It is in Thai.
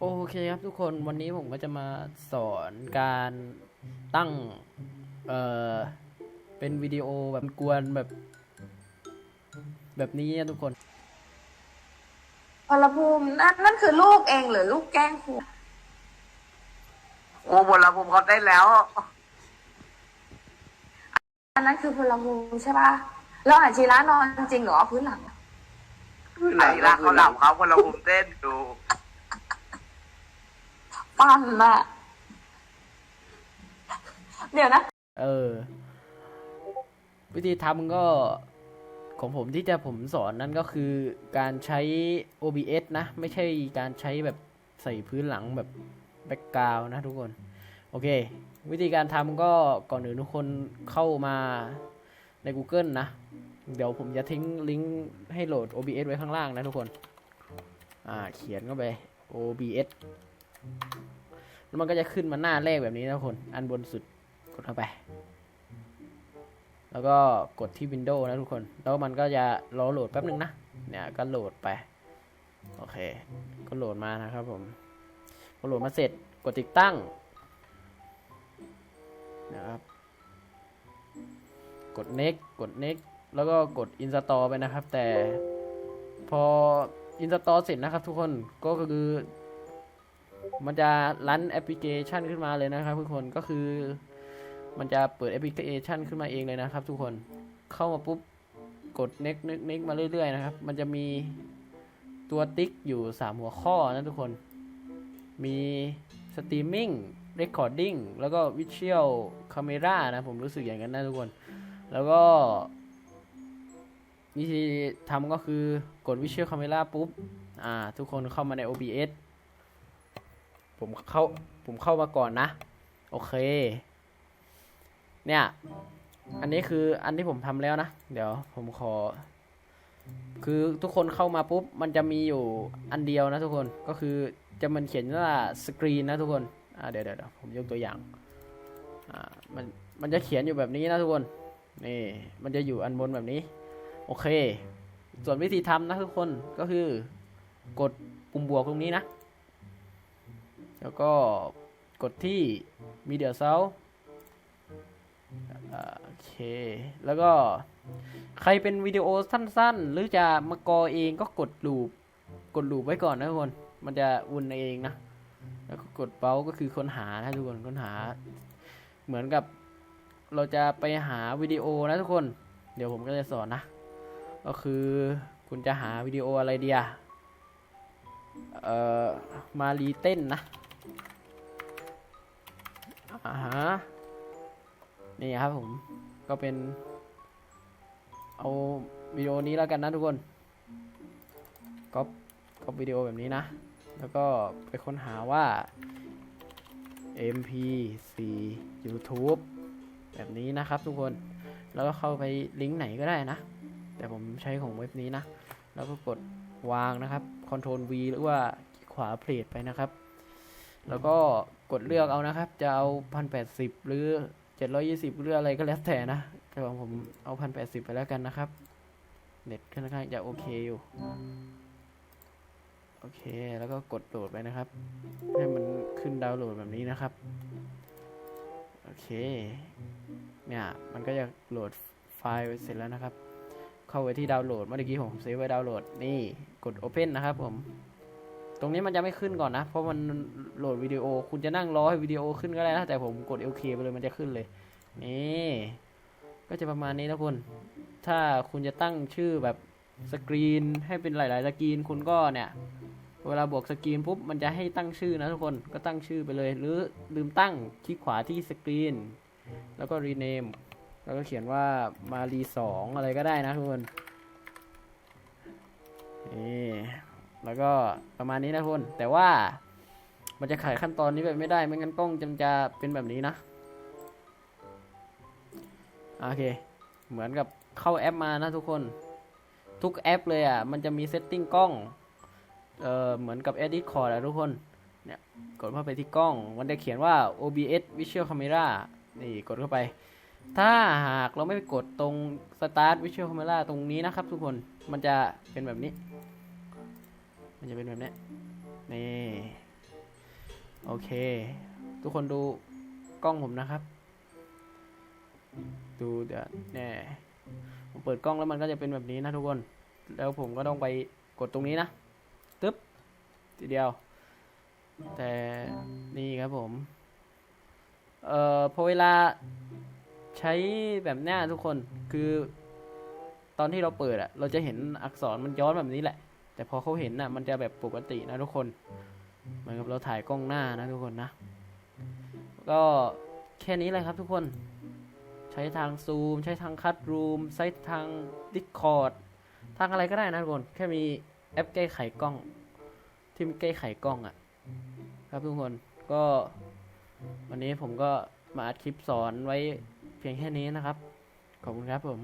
โอเคครับทุกคนวันนี้ผมก็จะมาสอนการตั้ง เอ่อ เป็นวิดีโอแบบกวนแบบ แบบนี้นะทุกคนพลภูมินั่นนั่นคือลูกเองหรือลูกแกล้งครูโอ้บนระภูมิเขาเต้นแล้ว อันนั้นคือพลภูมิใช่ป่ะแล้วอาชีระนอนจริงเหรอพื้นหลังไหนล่ะเขาหลับเขาบนระภูมิเต้นดู ปั้นอะเดี๋ยวนะ เออ วิธีทำก็ของผมที่จะผมสอนนั่นก็คือการใช้ OBS นะ ไม่ใช่การใช้แบบใส่พื้นหลังแบบแบ็กกราวนะทุกคน โอเค วิธีการทำก็ก่อนอื่นทุกคนเข้ามาใน Google นะ เดี๋ยวผมจะทิ้งลิงก์ให้โหลด OBS ไว้ข้างล่างนะทุกคน อ่า เขียนเข้าไป OBS แล้วมันก็จะขึ้นมาหน้าแรกแบบนี้นะทุกคน อันบนสุดกดเข้าไป แล้วก็กดที่ Windows นะทุกคน แล้วมันก็จะรอโหลดแป๊บนึงนะ เนี่ยก็โหลดไป โอเค ก็โหลดมานะครับผมพอโหลดมาเสร็จกดติดตั้งนะครับกด next กด next แล้วก็กด install ไปนะครับ แต่พอ install เสร็จนะครับทุกคนก็คือ มันจะรันแอปพลิเคชันขึ้นมาเลยนะครับทุกคนก็คือ มันจะเปิดแอปพลิเคชันขึ้นมาเองเลยนะครับ ทุกคนเข้ามาปุ๊บกด next next next มาเรื่อยๆนะครับ มันจะมีตัวติ๊กอยู่ 3 หัวข้อนะทุกคน มี streaming recording แล้วก็ visual camera นะผมรู้สึกอย่างนั้นนะทุกคน แล้วก็วิธีทำก็คือกด visual camera ปุ๊บ อ่า ทุกคนเข้ามาใน OBS ผมเข้าผมเข้ามาก่อนนะ โอเค เนี่ย อันนี้คืออันที่ผมทำแล้วนะ เดี๋ยวผมขอ คือทุกคนเข้ามาปุ๊บ มันจะมีอยู่อันเดียวนะทุกคนก็คือจะมันเขียนว่าสกรีนนะทุกคนอ่าเดี๋ยวเดี๋ยวเดี๋ยวผมยกตัวอย่างอ่ามันมันจะเขียนอยู่แบบนี้นะทุกคนนี่มันจะอยู่อันบนแบบนี้ โอเค ส่วนวิธีทำนะทุกคนก็คือกดปุ่มบวกตรงนี้นะ แล้วก็กดที่ Media s o u โอเค แล้วก็ใครเป็นวิดีโอสั้นๆ หรือจะมากอเองก็กดลูป กดลูปไว้ก่อนนะทุกคน มันจะวนเองนะ แล้วก็กดเบาก็คือค้นหานะทุกคนค้นหา เหมือนกับเราจะไปหาวิดีโอนะทุกคน เดี๋ยวผมก็จะสอนนะ ก็คือคุณจะหาวิดีโออะไรเดียเอ่อ มารีเต้นนะ อ่าฮะนี่ครับผม ก็เป็น เอาวิดีโอนี้แล้วกันนะทุกคนก็ก็วิดีโอแบบนี้นะ แล้วก็ไปค้นหาว่า mp4 youtube แบบนี้นะครับทุกคน แล้วก็เข้าไปลิงก์ไหนก็ได้นะ แต่ผมใช้ของเว็บนี้นะ แล้วก็กดวางนะครับ Ctrl V หรือว่าขวาเพลทไปนะครับ แล้วก็กดเลือกเอานะครับ จะเอาพันแปดสิบหรือเจ็ดร้อยี่สิบหรืออะไรก็แล้วแต่นะ แต่ของผมเอาพันแปดสิบไปแล้วกันนะครับ เน็ตค่อนข้างจะโอเคอยู่ โอเค แล้วก็กดโหลดไปนะครับ ให้มันขึ้นดาวน์โหลดแบบนี้นะครับ โอเค เนี่ย มันก็จะโหลดไฟล์ไว้เสร็จแล้วนะครับ เข้าไปที่ดาวน์โหลด เมื่อกี้ผมเซฟไว้ดาวน์โหลด นี่ กด Open นะครับผม ตรงนี้มันจะไม่ขึ้นก่อนนะ เพราะมันโหลดวิดีโอ คุณจะนั่งรอให้วิดีโอขึ้นก็ได้นะ แต่ผมกด OK ไปเลยมันจะขึ้นเลย นี่ ก็จะประมาณนี้นะคุณ ถ้าคุณจะตั้งชื่อแบบสกรีนให้เป็นหลาย ๆ สกรีน คุณก็เนี่ย เวลาบวกสกรีนปุ๊บ มันจะให้ตั้งชื่อนะทุกคน ก็ตั้งชื่อไปเลย หรือลืมตั้งคลิกขวาที่สกรีน แล้วก็ rename แล้วก็เขียนว่ามารีสองอะไรก็ได้นะทุกคน แล้วก็ประมาณนี้นะทุกคนแต่ว่ามันจะขายขั้นตอนนี้แบบไม่ได้ไม่งั้นกล้องจำจะเป็นแบบนี้นะโอเค เหมือนกับเข้าแอปมานะทุกคน ทุกแอปเลยอะมันจะมีเซตติ้งกล้องเอ่อเหมือนกับ Edit Cord อะทุกคนเนี่ยกดเข้าไปที่กล้อง มันจะเขียนว่า OBS Visual Camera นี่กดเข้าไป ถ้าหากเราไม่ไปกดตรง Start Visual Camera ตรงนี้นะครับทุกคนมันจะเป็นแบบนี้ มันจะเป็นแบบนี้นี่ โอเค ทุกคนดูกล้องผมนะครับ ดูเดี๋ยวแน่ผมเปิดกล้องแล้วมันก็จะเป็นแบบนี้นะทุกคน แล้วผมก็ต้องไปกดตรงนี้นะตึ๊บทีเดียว แต่นี่ครับผม เอ่อพอเวลาใช้แบบนี้ทุกคนคือ ตอนที่เราเปิดอะเราจะเห็นอักษรมันย้อนแบบนี้แหละ แต่พอเขาเห็นน่ะมันจะแบบปกตินะทุกคน เหมือนกับเราถ่ายกล้องหน้านะทุกคนนะ ก็แค่นี้เลยครับทุกคน ใช้ทางซูม ใช้ทางคัดรูมใช้ทางดิสคอร์ดทางอะไรก็ได้นะทุกคน แค่มีแอปแก้ไขกล้อง ที่มันแก้ไขกล้องอะ่ะ ครับทุกคนก็วันนี้ผมก็มาอัดคลิปสอนไว้เพียงแค่นี้นะครับ ขอบคุณครับผม